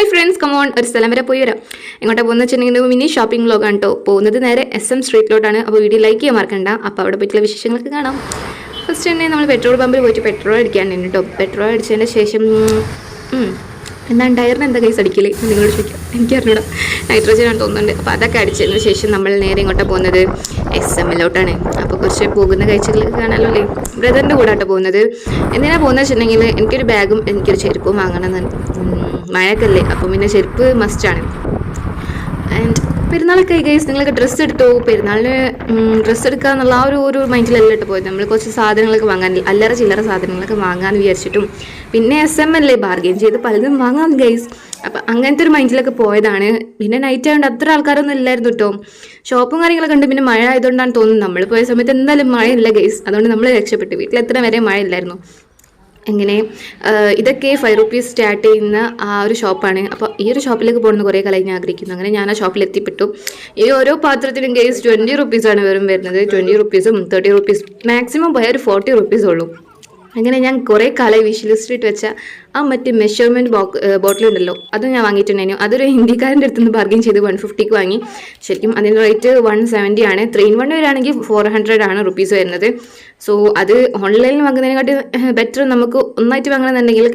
Hi friends come on ഒരു സ്ഥലം വരെ പോയി വരാം. എങ്ങോട്ടാ പോകുന്ന വെച്ചിട്ടുണ്ടെങ്കിൽ മിനി ഷോപ്പിംഗ് വ്ലോഗാണ് കേട്ടോ പോകുന്നത് നേരെ എസ് എം സ്ട്രീറ്റിലോട്ടാണ് അപ്പോൾ വീഡിയോ ലൈക്ക് ചെയ്യാൻ മറക്കണ്ട. അപ്പോൾ അവിടെ പറ്റിയുള്ള വിശേഷങ്ങളൊക്കെ കാണാം. ഫസ്റ്റ് തന്നെ നമ്മൾ പെട്രോൾ പമ്പിൽ പോയിട്ട് പെട്രോൾ അടിക്കാൻ കേട്ടോ പെട്രോൾ അടിച്ചതിന് ശേഷം ഉം, എന്താണ് ടയറിന് എന്താ കൈസ് അടിക്കൽ? നിങ്ങളോട് ചോദിക്കാം. എനിക്ക് അറിഞ്ഞൂടാ. നൈട്രോജൻ ആണ് തോന്നുന്നുണ്ട്. അപ്പോൾ അതൊക്കെ അടിച്ചതിന് ശേഷം നമ്മൾ നേരെ ഇങ്ങോട്ടാണ് പോകുന്നത്? എസ് എമ്മിലോട്ടാണ് അപ്പോൾ കുറച്ച് പോകുന്ന കാഴ്ചകളൊക്കെ കാണാമല്ലോ അല്ലേ? ബ്രദറിന്റെ കൂടെ ആട്ടോ പോകുന്നത്. എന്തിനാണ് പോകുന്നത് വെച്ചിട്ടുണ്ടെങ്കിൽ എനിക്കൊരു ബാഗും എനിക്കൊരു ചെരുപ്പും വാങ്ങണമെന്ന് മഴയൊക്കെ അല്ലേ അപ്പോൾ പിന്നെ ചെരുപ്പ് മസ്റ്റാണ് ആൻഡ് പെരുന്നാളൊക്കെ ഗൈസ് നിങ്ങളൊക്കെ ഡ്രസ്സ് എടുത്തോ? പെരുന്നാളിന് ഡ്രസ്സ് എടുക്കുക എന്നുള്ള ആ ഒരു ഒരു മൈൻഡിലല്ല ഇട്ട് പോയത്? നമ്മൾ കുറച്ച് സാധനങ്ങളൊക്കെ വാങ്ങാൻ അല്ലറ ചില്ലറ സാധനങ്ങളൊക്കെ വാങ്ങാമെന്ന് വിചാരിച്ചിട്ടും. പിന്നെ എസ് എം അല്ലേ? ബാർഗെയിൻ ചെയ്ത് പലതും വാങ്ങാം ഗൈസ് അപ്പം അങ്ങനത്തെ ഒരു മൈൻഡിലൊക്കെ പോയതാണ്. പിന്നെ നൈറ്റ് ആയതുകൊണ്ട് അത്ര ആൾക്കാരൊന്നും ഇല്ലായിരുന്നു കേട്ടോ ഷോപ്പും കാര്യങ്ങളൊക്കെ ഉണ്ട് പിന്നെ മഴ ആയതുകൊണ്ടാണ് തോന്നുന്നത്. നമ്മൾ പോയ സമയത്ത് എന്തായാലും മഴയില്ല ഗൈസ് അതുകൊണ്ട് നമ്മൾ രക്ഷപ്പെട്ടു. വീട്ടിൽ എത്ര വരെ മഴ എങ്ങനെ ഇതൊക്കെ ഫൈവ് റുപ്പീസ് സ്റ്റാർട്ട് ചെയ്യുന്ന ആ ഒരു ഷോപ്പാണ് അപ്പോൾ ഈ ഒരു ഷോപ്പിലേക്ക് പോകണമെന്ന് കുറേ കളയും ഞാൻ ആഗ്രഹിക്കുന്നു. അങ്ങനെ ഞാൻ ആ ഷോപ്പിൽ എത്തിപ്പെട്ടു ഈ ഓരോ പാത്രത്തിനും കേസ് ട്വന്റി റുപ്പീസാണ് വെറും വരുന്നത്. ട്വന്റി റുപ്പീസും തേർട്ടി റുപ്പീസ് മാക്സിമം പോയാൽ ഒരു ഫോർട്ടി റുപ്പീസ് ഉള്ളൂ. അങ്ങനെ ഞാൻ കുറേ കാലമായി വിഷ് ലിസ്റ്റിട്ട് വെച്ച ആ മറ്റേ മെഷർമെന്റ് ബോട്ടിൽ ഉണ്ടല്ലോ അത് ഞാൻ വാങ്ങിയിട്ടുണ്ടായിരുന്നു. അതൊരു ഹിന്ദിക്കാരന്റെ അടുത്ത് നിന്ന് ബാർഗിൻ ചെയ്ത് വൺ ഫിഫ്റ്റിക്ക് വാങ്ങി. ശരിക്കും അതിന്റെ റേറ്റ് വൺ സെവന്റി ആണ്. ത്രീ ഇൻ വൺ വരാണെങ്കിൽ ഫോർ ഹൺഡ്രഡ് ആണ് റുപ്പീസ് വരുന്നത്. സോ അത് ഓൺലൈനിൽ വാങ്ങുന്നതിനെക്കാട്ടി ബെറ്റർ നമുക്ക് ഒന്നായിട്ട് വാങ്ങണമെന്നുണ്ടെങ്കിൽ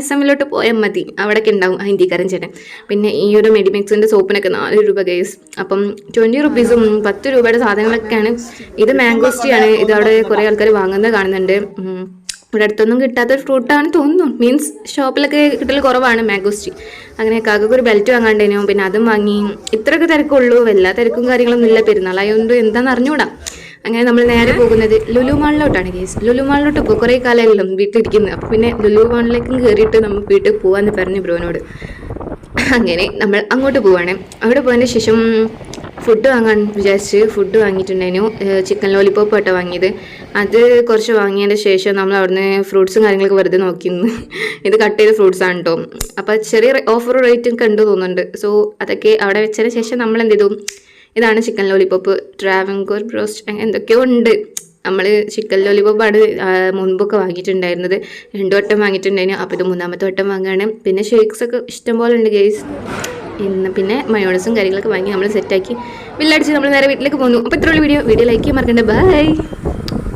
എസ് എമ്മിലോട്ട് പോയാൽ മതി. അവിടെയൊക്കെ ഉണ്ടാവും ഹിന്ദിക്കാരൻ ചേട്ടൻ. പിന്നെ ഈ ഒരു മെഡിമിക്സിന്റെ സോപ്പിനൊക്കെ നാല് രൂപ ഗേസ് അപ്പം ട്വന്റി റുപ്പീസും പത്ത് രൂപയുടെ സാധനങ്ങളൊക്കെയാണ്. ഇത് മാംഗോസ്റ്റി ആണ്. ഇതവിടെ കുറേ ആൾക്കാർ വാങ്ങുന്നത് കാണുന്നുണ്ട്. ഇവിടെ അടുത്തൊന്നും കിട്ടാത്ത ഒരു ഫ്രൂട്ടാണ് തോന്നുന്നു. മീൻസ് ഷോപ്പിലൊക്കെ കിട്ടൽ കുറവാണ് മാഗോസ്റ്റി അങ്ങനെ കാക്കക്ക് ഒരു ബെൽറ്റ് വാങ്ങാണ്ടേനോ. പിന്നെ അതും വാങ്ങി. ഇത്രയൊക്കെ തിരക്കുള്ളൂ. എല്ലാ തിരക്കും കാര്യങ്ങളൊന്നും ഇല്ല പെരുന്നാൾ ആയതുകൊണ്ട് എന്താണെന്ന് അറിഞ്ഞൂടാ. അങ്ങനെ നമ്മൾ നേരെ പോകുന്നത് ലുലു മാളിലോട്ടാണ് കേസ് ലുലു മാളിലോട്ട് ഇപ്പോൾ കുറേ കാലമല്ലോ വീട്ടിലിരിക്കുന്നത് അപ്പോൾ പിന്നെ ലുലു മാളിലേക്കും കയറിയിട്ട് നമ്മൾ വീട്ടിൽ പോകാമെന്ന് പറഞ്ഞു ബ്രോനോട്. അങ്ങനെ നമ്മൾ അങ്ങോട്ട് പോവാണ്. അവിടെ പോയതിന് ശേഷം ഫുഡ് വാങ്ങാൻ വിചാരിച്ച് ഫുഡ് വാങ്ങിയിട്ടുണ്ടായിരുന്നു. ചിക്കൻ ലോലിപ്പോപ്പ് ആട്ടോ വാങ്ങിയത്. അത് കുറച്ച് വാങ്ങിയതിന്റെ ശേഷം നമ്മൾ അവിടുന്ന് ഫ്രൂട്ട്സും കാര്യങ്ങളൊക്കെ വെറുതെ നോക്കിയിരുന്നു ഇത് കട്ട് ചെയ്ത ഫ്രൂട്ട്സ് ആണ് കേട്ടോ അപ്പോൾ ചെറിയ ഓഫർ റേറ്റും കണ്ടു തോന്നുന്നുണ്ട്. സോ അതൊക്കെ അവിടെ വെച്ചതിന് ശേഷം നമ്മൾ എന്ത് ചെയ്തു? ഇതാണ് ചിക്കൻ ലോലിപ്പോപ്പ് ട്രാവൻകൂർ ബ്രോസ്റ്റ് എന്തൊക്കെയോ ഉണ്ട്. നമ്മൾ ചിക്കൻ ലോലിപോപ്പാണ് മുൻപൊക്കെ വാങ്ങിയിട്ടുണ്ടായിരുന്നത്. രണ്ടു വട്ടം വാങ്ങിയിട്ടുണ്ടായിരുന്നു. അപ്പോൾ ഇത് മൂന്നാമത്തെ വട്ടം വാങ്ങുകയാണ്. പിന്നെ ഷേക്സ് ഒക്കെ ഇഷ്ടംപോലെ ഉണ്ട് ഗേസ് ഇന്ന് പിന്നെ മയോണസും കാര്യങ്ങളൊക്കെ വാങ്ങി നമ്മൾ സെറ്റാക്കി ബില്ലടിച്ച് നമ്മൾ നേരെ വീട്ടിലേക്ക് പോകുന്നു അപ്പോൾ ഇത്രയുള്ള വീഡിയോ. വീഡിയോ ലൈക്ക് ചെയ്യാൻ മറക്കണ്ട. ബൈ